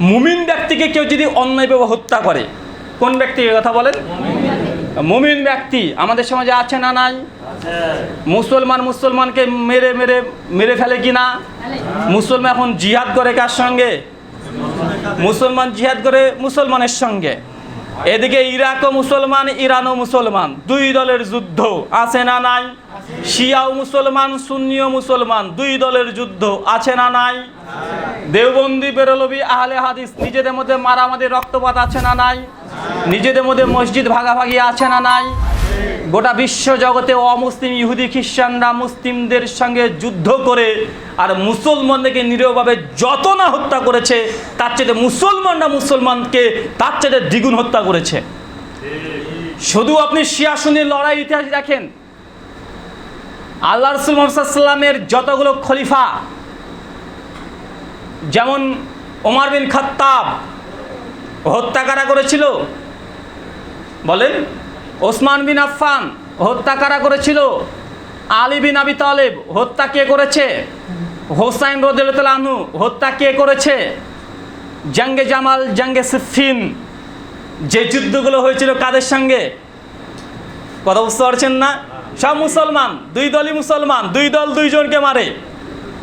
মুমিন ব্যক্তিকে কেউ যদি অন্যায়ভাবে হত্যা করে, কোন ব্যক্তি কথা বলেন? মুমিন ব্যক্তি, আমাদের সমাজে আছে না নাই? মুসলমান মুসলমানকে মেরে মেরে মেরে ফেলে কি না? মুসলমান এখন জিহাদ করে কার সঙ্গে? মুসলমান জিহাদ করে মুসলমানের সঙ্গে। এদিকে ইরাকও মুসলমান ইরানও মুসলমান, দুই দলের যুদ্ধ আছে না নাই? শিয়াও মুসলমান সুন্নিও মুসলমান, দুই দলের যুদ্ধ আছে না নাই? দেওবন্দি, বেরলবি, আহলে হাদিস, নিজেদের মধ্যে মারামারি, রক্তপাত আছে না নাই? নিজেদের মধ্যে মসজিদ ভাগাভাগি আছে না নাই? গোটা বিশ্ব জগতে অমুসলিম ইহুদি খ্রিস্টানরা মুসলিমদের সঙ্গে যুদ্ধ করে আর মুসলমানদেরকে নিরীহভাবে যত না হত্যা করেছে, তার চেয়ে মুসলমানরা মুসলমানকে তার চেয়ে দ্বিগুণ হত্যা করেছে। শুধু আপনি শিয়া লড়াই ইতিহাস দেখেন। আল্লাহ রসুল মোহাম্মদের যতগুলো খলিফা, যেমন ওমার বিন খাত্তাব হত্যা কারা করেছিল। বলেন। ওসমান বিন আফফান হত্যা কারা করেছিল? আলী বিন আবি তালেব হত্যা কে করেছে? হোসাইন আনহু হত্যা কে করেছে? জঙ্গে জামাল, জঙ্গে সিফিন, যে যুদ্ধগুলো হয়েছিল কাদের সঙ্গে? কথা বুঝতে পারছেন না? সব মুসলমান, দুই দলই মুসলমান, দুই দল দুইজনকে মারে।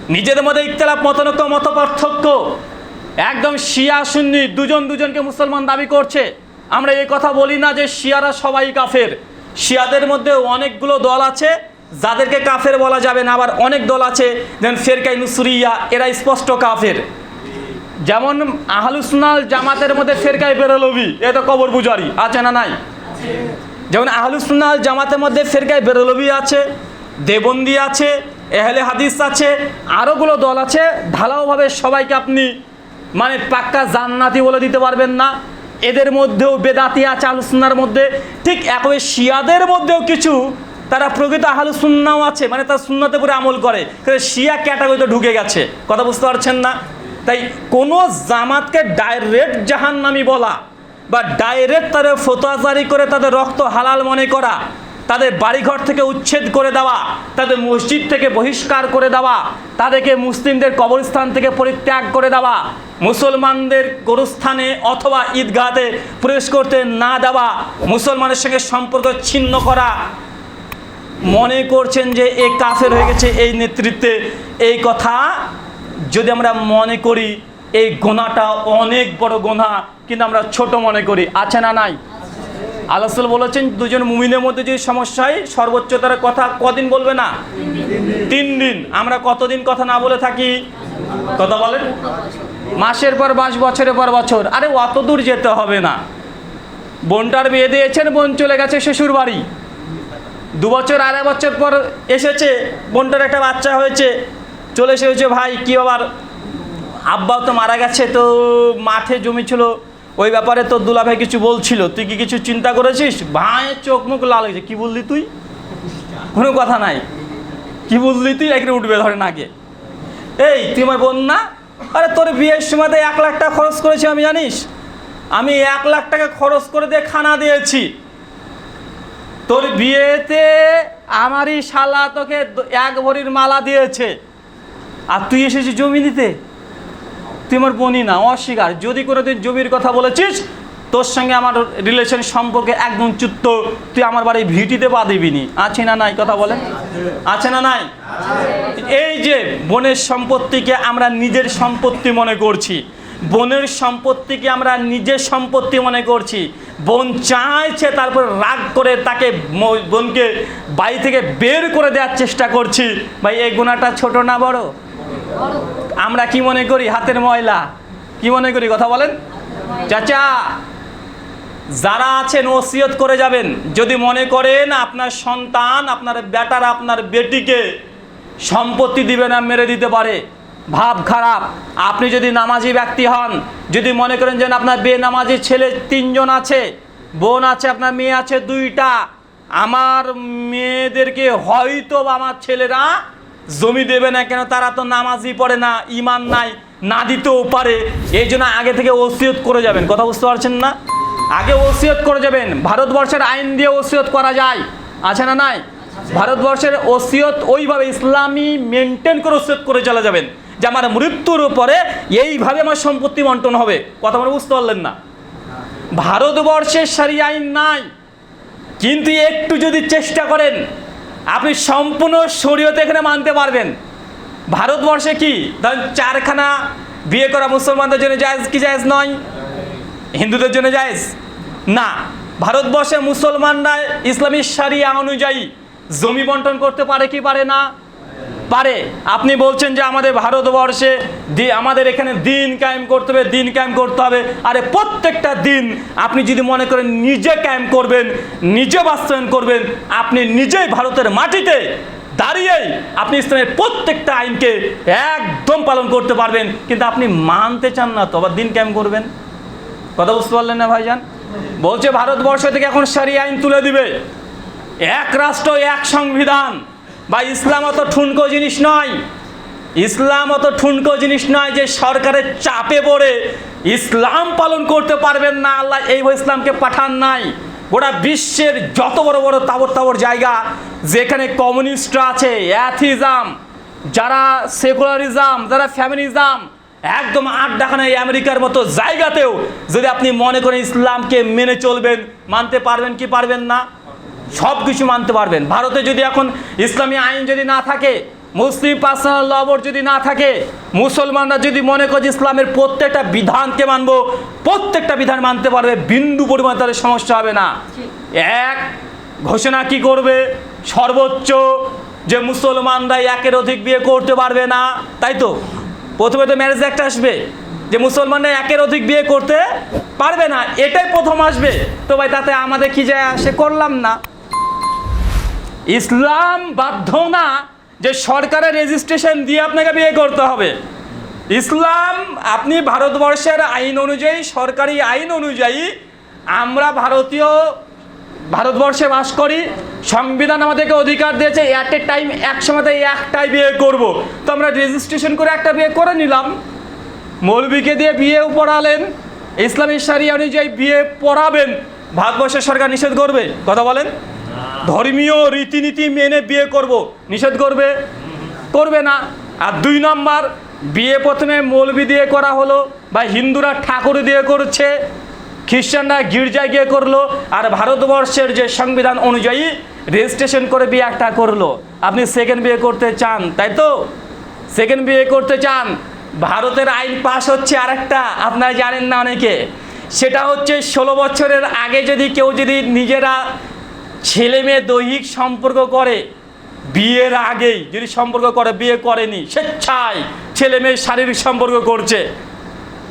নিজেদের মধ্যে ইখতলাফ, মতনৈক্য মত পার্থক্য একদম শিয়া, সুন্নি, দুজন দুজনকে মুসলমান দাবি করছে। আমরা এই কথা বলি না যে শিয়ারা সবাই কাফের। শিয়াদের মধ্যে অনেকগুলো দল আছে, যাদেরকে কাফের বলা যাবে না, আবার অনেক দল আছে, যেমন ফেরকাই নুসুরিয়া, এরা স্পষ্ট কাফের। যেমন আহলুসনাল জামাতের মধ্যে ফেরকাই বেরলবি এ তো কবর বুজারি আছে না নাই? যেমন আহলুসনাল জামাতের মধ্যে ফেরকাই বেরলবি আছে, দেবন্দি আছে, এহলে হাদিস আছে, আরোগুলো দল আছে, ঢালাওভাবে সবাইকে আপনি মানে পাক্কা জান্নাতি বলে দিতে পারবেন না। এদের মধ্যেও বেদাতি আছে আলোচনার মধ্যে। ঠিক একই শিয়াদের মধ্যেও কিছু, তারা প্রকৃত আহলুসুন্নাও আছে মানে তার সুন্নাতে করে আমল করে। শিয়া ক্যাটাগরিতে ঢুকে গেছে। কথা বুঝতে পারছেন না? তাই কোনো জামাতকে ডাইরেক্ট জাহান্নামি বলা বা ডাইরেক্ট তাদের ফতোয়া জারি করে তাদের রক্ত হালাল মনে করা তাদের বাড়িঘর থেকে উচ্ছেদ করে দেওয়া, তাদের মসজিদ থেকে বহিষ্কার করে দেওয়া, তাদেরকে মুসলিমদের কবরস্থান থেকে পরিত্যাগ করে দেওয়া, মুসলমানদের গোরস্থানে অথবা ঈদগাহতে প্রবেশ করতে না দেওয়া, মুসলমানের সঙ্গে সম্পর্ক ছিন্ন করা। মনে করছেন যে এ কাফের হয়ে গেছে এই নেতৃত্বে। এই কথা যদি আমরা মনে করি, এই গোনাটা অনেক বড় গোনা, কিন্তু আমরা ছোট মনে করি। আছে না নাই? আলাসুল বলেছেন, দুজন মুমিনের মধ্যে যে সমস্যা হয় সর্বোচ্চ তার কথা কদিন বলবে না? তিন দিন। আমরা কতদিন কথা না বলে থাকি? কথা বলেন। মাসের পর মাস, বছরের পর বছর। আরে, অত দূর যেতে হবে না। বোনটার বিয়ে দিয়েছেন, বোন চলে গেছে শ্বশুর বাড়ি। দু বছর, আড়াই বছর পর এসেছে, বোনটার একটা বাচ্চা হয়েছে। চলে এসেছে ভাই, কী আবার আব্বাও তো মারা গেছে, তো মাঠে জমি ছিল। ওই ব্যাপারে তোর দুলাভাই কিছু বলছিল। তুই কি কিছু চিন্তা করেছিস? ভাইয়ের চোখ মুখ লাল হয়েছে। কী বললি তুই? কোনো কথা নাই। কি বললি তুই? এখানে উঠবে ধরে নাকে। এই, তুই আমার বোন না? আরে, তোর বিয়ের সময়তে এক লাখ টাকা খরচ করেছি আমি, জানিস? আমি এক লাখ টাকা খরচ করে দিয়ে খানা দিয়েছি। তোর বিয়েতে আমারই শালা তোকে এক ভরির মালা দিয়েছে। আর তুই এসেছিস জমি নিতে? তুই আমার বনি না অস্বীকার। যদি কোনো দিন জমির কথা বলেছিস, তোর সঙ্গে আমার রিলেশন সম্পর্কে একদম চুত্ত। তুই আমার বাড়ি ভিটিতে পা দিবিনি আছে না নাই কথা বলে আছে না নাই? এই যে বোনের সম্পত্তিকে আমরা নিজের সম্পত্তি মনে করছি। বোনের সম্পত্তিকে আমরা নিজের সম্পত্তি মনে করছি। বোন চাইছে তারপর রাগ করে তাকে বোনকে বাড়ি থেকে বের করে দেওয়ার চেষ্টা করছি। ভাই, এই গুণাটা ছোট না বড়? আমরা কি মনে করি হাতের ময়লা? কি মনে করি কথা বলেন? চাচা, যারা আছেন ওসিয়ত করে যাবেন। যদি মনে করেন আপনার সন্তান, আপনার বেটার, আপনার বেটিকে সম্পত্তি দিবে না, মেরে দিতে পারে। ভাব খারাপ। আপনি যদি নামাজি ব্যক্তি হন, যদি মনে করেন যে আপনার বেনামাজি ছেলে তিনজন আছে, বোন আছে, আপনার মেয়ে আছে দুইটা, আমার মেয়েদেরকে হয়তো বা আমার ছেলেরা জমি দেবে না কেন? তারা তো নামাজই পড়ে না ইমান নাই, না দিতেও পারে। এই জন্য আগে থেকে ওসিয়ত করে যাবেন। কথা বুঝতে পারছেন না? আগে ওসিয়ত করে যাবেন। ভারতবর্ষের আইন দিয়ে ওসিয়ত করা যায়। আছে না নাই? ভারতবর্ষের ওসিয়ত ওইভাবে ইসলামী মেনটেন করে ওসিয়ত করে চলে যাবেন। যে আমার মৃত্যুর উপরে এইভাবে আমার সম্পত্তি বন্টন হবে। কথা মনে বুঝতে পারলেন না? ভারতবর্ষের সারি আইন নাই। কিন্তু একটু যদি চেষ্টা করেন আপনি সম্পূর্ণ শরীয়তে এখানে মানতে পারবেন। ভারতবর্ষে কি? ধরেন চারখানা বিয়ে করা মুসলমানদের জন্য জায়েজ কি জায়েজ নয়? হিন্দুদের জন্য জায়েজ? না। ভারতবর্ষে মুসলমানরা ইসলামী সারিয়া অনুযায়ী জমি বন্টন করতে পারে কি পারে না? পারে। আপনি বলছেন যে আমাদের ভারতবর্ষে আমাদের এখানে দিন কায়েম করতে হবে, দিন কায়েম করতে হবে। আরে প্রত্যেকটা দিন আপনি যদি মনে করেন নিজে কায়েম করবেন, নিজে বাস্তবায়ন করবেন, আপনি নিজেই ভারতের মাটিতে দাঁড়িয়েই আপনি ইসলামের প্রত্যেকটা আইনকে একদম পালন করতে পারবেন। কিন্তু আপনি মানতে চান না তো, আবার দিন কায়েম করবেন? কথা বুঝতে পারলেন না ভাইজান? বলছে ভারতবর্ষ থেকে এখন সারি আইন তুলে দিবে। এক রাষ্ট্র, এক সংবিধান। বা ইসলাম অত ঠুনকো জিনিস নয়। ইসলাম অত ঠুনকো জিনিস নয় যে সরকারের চাপে পড়ে ইসলাম পালন করতে পারবেন না। আল্লাহ এই ইসলামকে পাঠান নাই। গোটা বিশ্বের যত বড় বড় তাবর তাবর জায়গা যেখানে কমিউনিস্টরা আছে অ্যাথিজম যারা সেকুলারিজম যারা ফ্যামিলিজম একদম আড্ডাখানা আমেরিকার মতো জায়গাতেও যদি আপনি মনে করেন ইসলামকে মেনে চলবেন, মানতে পারবেন কি পারবেন না সব কিছু মানতে পারবেন। ভারতে যদি এখন ইসলামী আইন যদি না থাকে, মুসলিম পার্সোনাল লবর যদি না থাকে, মুসলমানরা যদি মনে করে ইসলামের প্রত্যেকটা বিধানকে মানবো, প্রত্যেকটা বিধান মানতে পারবে, বিন্দু পরিমাণ তাদের সমস্যা হবে না। এক, ঘোষণা কি করবে? সর্বোচ্চ যে মুসলমানরা একের অধিক বিয়ে করতে পারবে না, তাই তো? প্রথমে তো ম্যারেজ একটা আসবে। যে মুসলমানরা একের অধিক বিয়ে করতে পারবে না, এটাই প্রথম আসবে। তো ভাই, তাতে আমাদের কি যায় আসে? করলাম না। ইসলাম বাধ্য না যে সরকারের রেজিস্ট্রেশন দিয়ে আপনাকে বিয়ে করতে হবে। ইসলাম, আপনি ভারতবর্ষের আইন অনুযায়ী, সরকারি আইন অনুযায়ী আমরা ভারতীয়, ভারতবর্ষে বাস করি। সংবিধান আমাদেরকে অধিকার দিয়েছে অ্যাট এ টাইম এক সময় একটাই বিয়ে করব। তো আমরা রেজিস্ট্রেশন করে একটা বিয়ে করে নিলাম। মৌলবীকে দিয়ে বিয়েও পড়ালেন। ইসলামী সারি অনুযায়ী বিয়ে পড়াবেন। ভারতবর্ষের সরকার নিষেধ করবে। কথা বলেন। ধর্মীয় রীতিনীতি মেনে বিয়ে করব। নিষেধ করবে? করবে না। আর দুই নম্বর, বিয়ে প্রথমে মৌলবি দিয়ে করা হলো বা হিন্দুরা ঠাকুর দিয়ে করছে, খ্রিস্টানরা গির্জা গিয়ে করল, আর ভারতবর্ষের যে সংবিধান অনুযায়ী রেজিস্ট্রেশন করে বিয়ে একটা করল। আপনি সেকেন্ড বিয়ে করতে চান, তাই তো? সেকেন্ড বিয়ে করতে চান, ভারতের আইন পাশ হচ্ছে আরেকটা, আপনারা জানেন না অনেকে। সেটা হচ্ছে ষোলো বছরের আগে যদি কেউ যদি নিজেরা ছেলে মেয়ে দৈহিক সম্পর্ক করে, বিয়ের আগেই যদি সম্পর্ক করে, বিয়ে করেনি, স্বেচ্ছায় ছেলে মেয়ে শারীরিক সম্পর্ক করছে,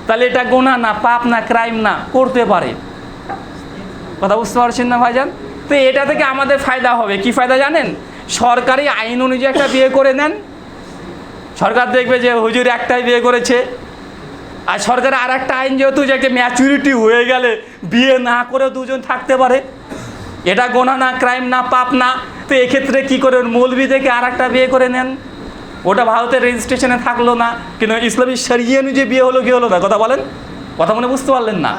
তাহলে এটা গোনা না, পাপ না ক্রাইম না, করতে পারে। কথা বুঝতে পারছেন না ভাইজান? তো এটা থেকে আমাদের ফায়দা হবে। কি ফায়দা জানেন? সরকারি আইন অনুযায়ী একটা বিয়ে করে নেন। সরকার দেখবে যে হুজুর একটাই বিয়ে করেছে। আর সরকারের আর একটা আইন যেহেতু যে একটা ম্যাচুরিটি হয়ে গেলে, বিয়ে না করে দুজন থাকতে পারে। এটা গোনা না ক্রাইম না, পাপ না, তো এক্ষেত্রে কী করে মৌলবি থেকে আর একটা বিয়ে করে নেন? ওটা ভারতের রেজিস্ট্রেশনে থাকল না, কিন্তু ইসলামী সারিয়ে অনুযায়ী বিয়ে হলো, কি হলো? না কথা বলেন। কথা মনে বুঝতে পারলেন না।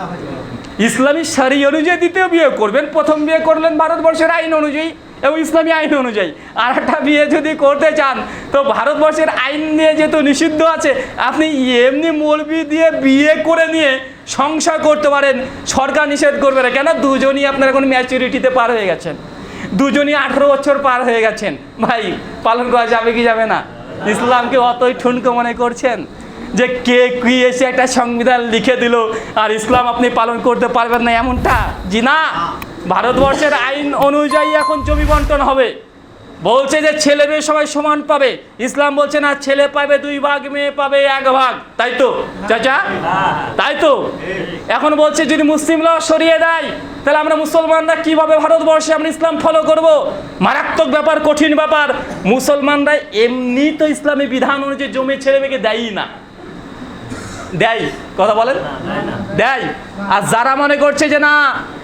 ইসলামী সারি অনুযায়ী দ্বিতীয় বিয়ে করবেন, প্রথম বিয়ে করলেন ভারতবর্ষের আইন অনুযায়ী এবং ইসলামী আইন অনুযায়ী। আর একটা বিয়ে যদি করতে চান তো ভারতবর্ষের আইন নিয়ে যেহেতু নিষিদ্ধ আছে, আপনি এমনি মৌলবি দিয়ে বিয়ে করে নিয়ে সংসার করতে পারেন, সরকার নিষেধ করবে না। কেন? দুজনই আপনার এখন ম্যাচুরিটিতে পার হয়ে গেছেন। দুজনই আঠেরো বছর পার হয়ে গেছেন। ভাই, পালন করা যাবে কি যাবে না? ইসলামকে অতই ঠুনকো মনে করছেন যে কে কি এসে একটা সংবিধান লিখে দিল আর ইসলাম আপনি পালন করতে পারবেন না এমনটা? জি না। ভারতবর্ষের আইন অনুযায়ী এখন জমি বন্টন হবে। বলছে যে ছেলে মেয়ে সবাই সমান পাবে। ইসলাম বলছে, না, ছেলে পাবে দুই ভাগ, মেয়ে পাবে এক ভাগ। তাই তো? চাচা? তাই তো? এখন বলছে, যদি মুসলিমরা সরিয়ে দেয়, তাহলে আমরা মুসলমানরা কীভাবে ভারতবর্ষে আমরা ইসলাম ফলো করব? মারাত্মক ব্যাপার, কঠিন ব্যাপার। মুসলমানরা এমনি তো ইসলামী বিধান অনুযায়ী জমি ছেলে মেয়েকে দেয়ই না। দেয়, কথা বলেন? দেয়। আর যারা মনে করছে যে, না,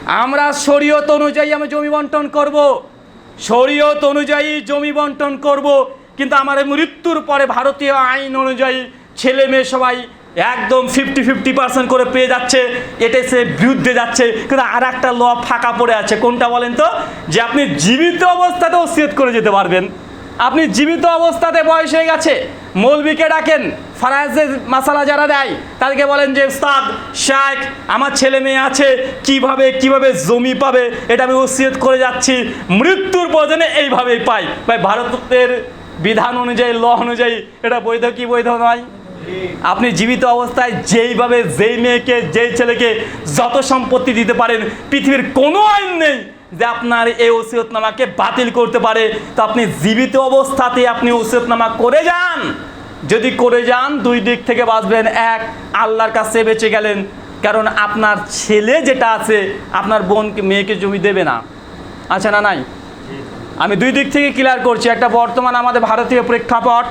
আমরা শরীয়ত অনুযায়ী আমি জমি বন্টন করব শরীয়ত অনুযায়ী জমি বন্টন করব, কিন্তু আমার মৃত্যুর পরে ভারতীয় আইন অনুযায়ী ছেলে মেয়ে সবাই একদম ফিফটি ফিফটি পার্সেন্ট করে পেয়ে যাচ্ছে এটা সে বিরুদ্ধে যাচ্ছে, কিন্তু আর একটা ল ফাঁকা পড়ে আছে। কোনটা বলেন তো? যে আপনি জীবিত অবস্থাতেও ওসিয়ত করে যেতে পারবেন। আপনি জীবিত অবস্থাতে বয়স হয়ে গেছে মৌলবীকে ডাকেন ফারাজের মাসালা যারা দেয়, তাদেরকে বলেন যে, উস্তাদ শাক আমার ছেলে মেয়ে আছে, কীভাবে কীভাবে জমি পাবে, এটা আমি ওসিয়ত করে যাচ্ছি, মৃত্যুর প্রয়োজনে এইভাবেই পাই। ভাই, ভারতের বিধান অনুযায়ী, ল অনুযায়ী, এটা বৈধ কি বৈধ নয়? আপনি জীবিত অবস্থায় যেইভাবে যেই মেয়েকে, যেই ছেলেকে যত সম্পত্তি দিতে পারেন, পৃথিবীর কোনো আইন নেই যে আপনার এই ওসিয়তনামাকে বাতিল করতে পারে, তো আপনি জীবিত অবস্থাতে আপনি ওসিয়তনামা করে যান। যদি করে যান, দুই দিক থেকে বাঁচবেন। এক, আল্লাহর কাছে বেঁচে গেলেন। কারণ আপনার ছেলে যেটা আছে, আপনার বোনকে মেয়েকে জমি দেবে না। আছে না, নাই? আমি দুই দিক থেকে ক্লিয়ার করছি। একটা বর্তমান আমাদের ভারতীয় প্রেক্ষাপট,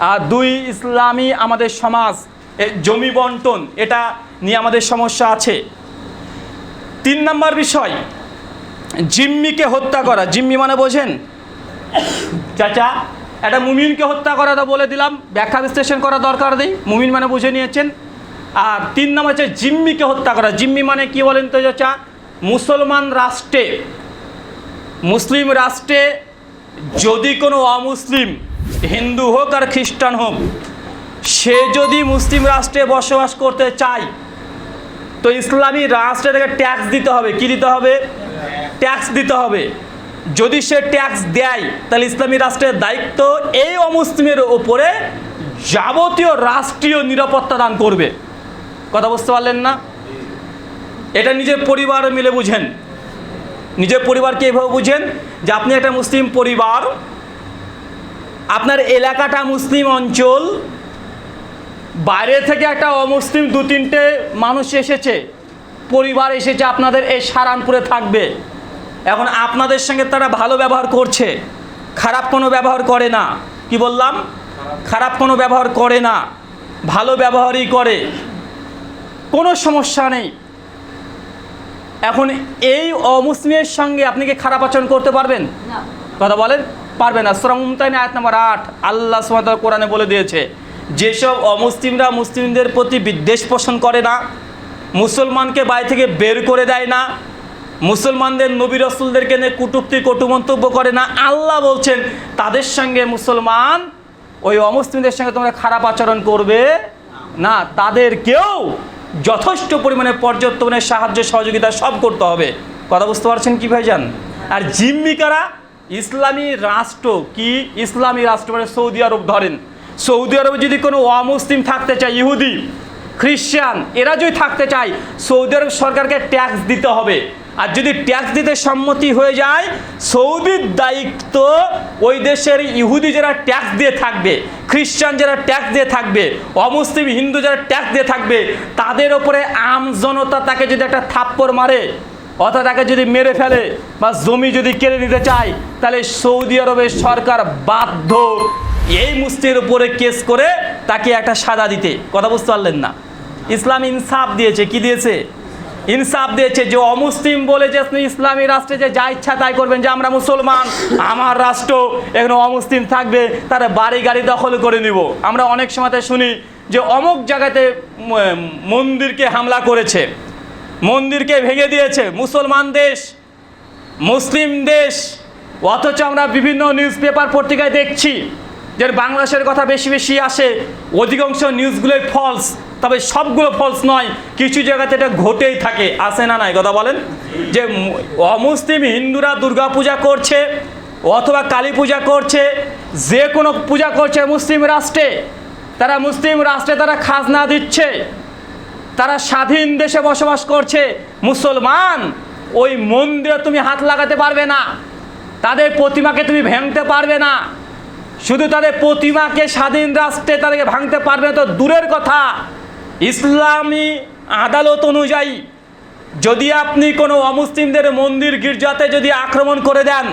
আর দুই, ইসলামী আমাদের সমাজ জমি বন্টন, এটা নিয়ে আমাদের সমস্যা আছে। তিন নম্বর বিষয় জিম্মিকে হত্যা করা। জিম্মি মানে বোঝেন? চাচা, একটা মুমিনকে হত্যা করা বলে দিলাম, ব্যাখ্যা বিশ্লেষণ করা দরকার নেই, মুমিন মানে বুঝে নিয়েছেন। আর তিন নম্বর হচ্ছে জিম্মিকে হত্যা করা। জিম্মি মানে কি বলেন তো চাচা? মুসলমান রাষ্ট্রে, মুসলিম রাষ্ট্রে যদি কোনো অমুসলিম, হিন্দু হোক আর খ্রিস্টান হোক, সে যদি মুসলিম রাষ্ট্রে বসবাস করতে চায়, তো ইসলামী রাষ্ট্রে তাকে ট্যাক্স দিতে হবে। কি দিতে হবে? ট্যাক্স দিতে হবে। যদি সে ট্যাক্স দেয়, তাহলে ইসলামী রাষ্ট্রের দায়িত্ব এই অমুসলিমের ওপরে যাবতীয় রাষ্ট্রীয় নিরাপত্তা দান করবে। কথা বুঝতে পারলেন না? এটা নিজের পরিবার মিলে বুঝেন। নিজের পরিবারকে এভাবে বুঝেন যে আপনি একটা মুসলিম পরিবার, আপনার এলাকাটা মুসলিম অঞ্চল, বাইরে থেকে একটা অমুসলিম দু তিনটে মানুষ এসেছে, পরিবার এসেছে, আপনাদের এই সারানপুরে থাকবে। এখন আপনাদের সঙ্গে তারা ভালো ব্যবহার করছে। খারাপ কোনো ব্যবহার করে না। কি বললাম? খারাপ কোনো ব্যবহার করে না। ভালো ব্যবহারই করে। কোনো সমস্যা নেই। এখন এই অমুসলিমের সঙ্গে আপনি কি খারাপ আচরণ করতে পারবেন? কথা বলেন? পারবেন না। সুরা মুমতাইনে আয়াত নম্বর আট। আল্লাহ সুমাত কোরআনে বলে দিয়েছে যেসব অমুসলিমরা মুসলিমদের প্রতি বিদ্বেষ পোষণ করে না মুসলমানকে বাড়ি থেকে বের করে দেয় না মুসলমানদের নবী রসুলদেরকে নিয়ে কুটুক্তি, কটু মন্তব্য করে না, আল্লাহ বলছেন, তাদের সঙ্গে মুসলমান, ওই অমুসলিমদের সঙ্গে তোমরা খারাপ আচরণ করবে না। তাদেরকেও যথেষ্ট পরিমাণে পর্যটনের সাহায্য, সহযোগিতা সব করতে হবে। কথা বুঝতে পারছেন কি ভাইজান? আর জিম্মিকারা ইসলামী রাষ্ট্র। কি ইসলামী রাষ্ট্র মানে সৌদি আরব ধরেন। সৌদি আরবে যদি কোনো অমুসলিম থাকতে চায়, ইহুদি, খ্রিশ্চান, এরা যদি থাকতে চায়, সৌদি আরব সরকারকে ট্যাক্স দিতে হবে। আর যদি ট্যাক্স দিতে সম্মতি হয়ে যায়, সৌদির দায়িত্ব ওই দেশের ইহুদি যারা ট্যাক্স দিয়ে থাকবে, খ্রিস্টান যারা ট্যাক্স দিয়ে থাকবে, অমুসলিম, হিন্দু যারা ট্যাক্স দিয়ে থাকবে, তাদের ওপরে আম জনতা তাকে যদি একটা থাপ্পড় মারে, অর্থাৎ তাকে যদি মেরে ফেলে বা জমি যদি কেড়ে নিতে চায়, তাহলে সৌদি আরবের সরকার বাধ্য এই মুসলিমের উপরে কেস করে তাকে একটা সাজা দিতে। কথা বুঝতে পারলেন না? ইসলাম ইনসাফ দিয়েছে, কি দিয়েছে? ইনসাফ দিয়েছে যে অমুসলিম বলে যে ইসলামী রাষ্ট্রে যে যা ইচ্ছা তাই করবেন যে আমরা মুসলমান, আমার রাষ্ট্র এখানে অমুসলিম থাকবে, তারা বাড়ি গাড়ি দখল করে নিব। আমরা অনেক সময়তে শুনি যে অমুক জায়গাতে মন্দিরকে হামলা করেছে, মন্দিরকে ভেঙে দিয়েছে, মুসলমান দেশ, মুসলিম দেশ। অথচ আমরা বিভিন্ন নিউজ পেপার পত্রিকায় দেখছি যে বাংলাদেশের কথা বেশি বেশি আসে, অধিকাংশ নিউজগুলোই ফলস তবে সবগুলো ফলস নয়। কিছু জায়গাতে এটা ঘটেই থাকে। আসে না নাই? কথা বলেন। যে অমুসলিম হিন্দুরা দুর্গা পূজা করছে অথবা কালী পূজা করছে, যে কোনো পূজা করছে মুসলিম রাষ্ট্রে। তারা মুসলিম রাষ্ট্রে তারা খাজনা দিচ্ছে। তারা স্বাধীন দেশে বসবাস করছে। মুসলমান, ওই মন্দিরে তুমি হাত লাগাতে পারবে না। তাদের প্রতিমাকে তুমি ভেঙতে পারবে না। শুধু তাদের প্রতিমাকে স্বাধীন রাষ্ট্রে তাদেরকে ভাঙতে পারবে তো দূরের কথা। ইসলামী আদালত অনুযায়ী যদি আপনি কোনো অমুসলিমদের মন্দির গির্জাতে যদি আক্রমণ করে দেন,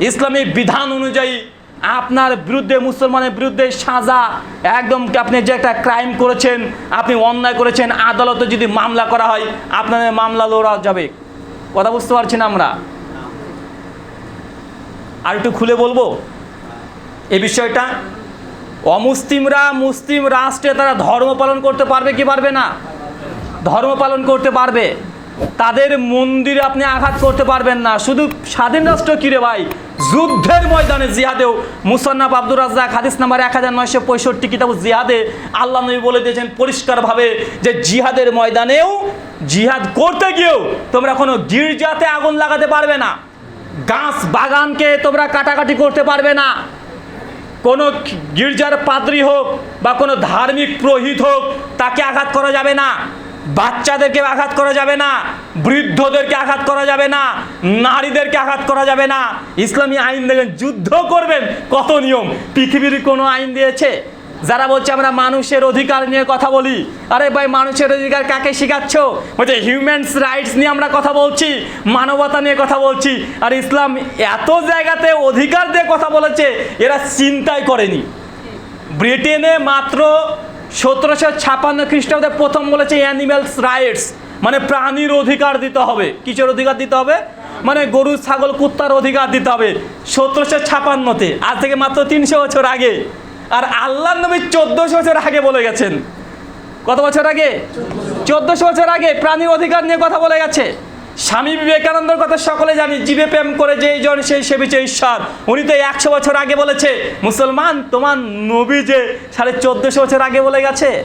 ইসলামী বিধান অনুযায়ী আপনার বিরুদ্ধে, মুসলমানের বিরুদ্ধে সাজা, একদম আপনি যে একটা ক্রাইম করেছেন, আপনি অন্যায় করেছেন, আদালতে যদি মামলা করা হয় আপনাদের মামলা লড়া যাবে। কথা বুঝতে পারছি না আমরা? আর একটু খুলে বলব? এই বিষয়টা অমুসলিমরা মুসলিম রাষ্ট্রে তারা ধর্ম পালন করতে পারবে কি পারবে না? ধর্ম পালন করতে পারবে। তাদের মন্দিরে আপনি আঘাত করতে পারবেন না। শুধু স্বাধীন রাষ্ট্র কিরে ভাই? যুদ্ধের ময়দানে জিহাদেও মুসান্নাব আব্দুর রাজ্জাক হাদিস নাম্বার এক হাজার নয়শো পঁয়ষট্টি কিতাব জিহাদে আল্লাহ নবী বলে দিয়েছেন পরিষ্কারভাবে যে জিহাদের ময়দানেও জিহাদ করতে গিয়েও তোমরা কোনো গির্জাতে আগুন লাগাতে পারবে না। গাছ বাগানকে তোমরা কাটাকাটি করতে পারবে না। কোনো গির্জার পাদ্রি হোক বা কোনো ধার্মিক প্রহিত হোক, তাকে আঘাত করা যাবে না। বাচ্চাদেরকে আঘাত করা যাবে না। বৃদ্ধদেরকে আঘাত করা যাবে না। নারীদেরকে আঘাত করা যাবে না। ইসলামী আইন দেখেন, যুদ্ধ করবেন। কত নিয়ম? পৃথিবীর কোনো আইন দিয়েছে? যারা বলছে আমরা মানুষের অধিকার নিয়ে কথা বলি, আরে ভাই মানুষের অধিকার কাকে শেখাচ্ছ? বলছে হিউম্যানস রাইটস নিয়ে আমরা কথা বলছি, মানবতা নিয়ে কথা বলছি, আর ইসলাম এত জায়গাতে অধিকার দিয়ে কথা বলেছে, এরা চিন্তাই করেনি। ব্রিটেনে মাত্র সতেরোশো ছাপান্ন খ্রিস্টাব্দে প্রথম বলেছে অ্যানিম্যালস রাইটস মানে প্রাণীর অধিকার দিতে হবে। কিসের অধিকার দিতে হবে? মানে গরু, ছাগল, কুত্তার অধিকার দিতে হবে। সতেরোশো ছাপান্নতে, আজ থেকে মাত্র তিনশো বছর আগে। আর আল্লাহ নবী চোদ্দশো বছর আগে বলে গেছেন। কত বছর আগে? চোদ্দশো বছর আগে প্রাণীর অধিকার নিয়ে কথা বলে গেছে। স্বামী বিবেকানন্দর কথা সকলে জানি, জীবে প্রেম করে যেই জন, সেই সেবিছে ঈশ্বর। উনি তো একশো বছর আগে বলেছে, মুসলমান, তোমার নবী যে সাড়ে চোদ্দশো বছর আগে বলে গেছে?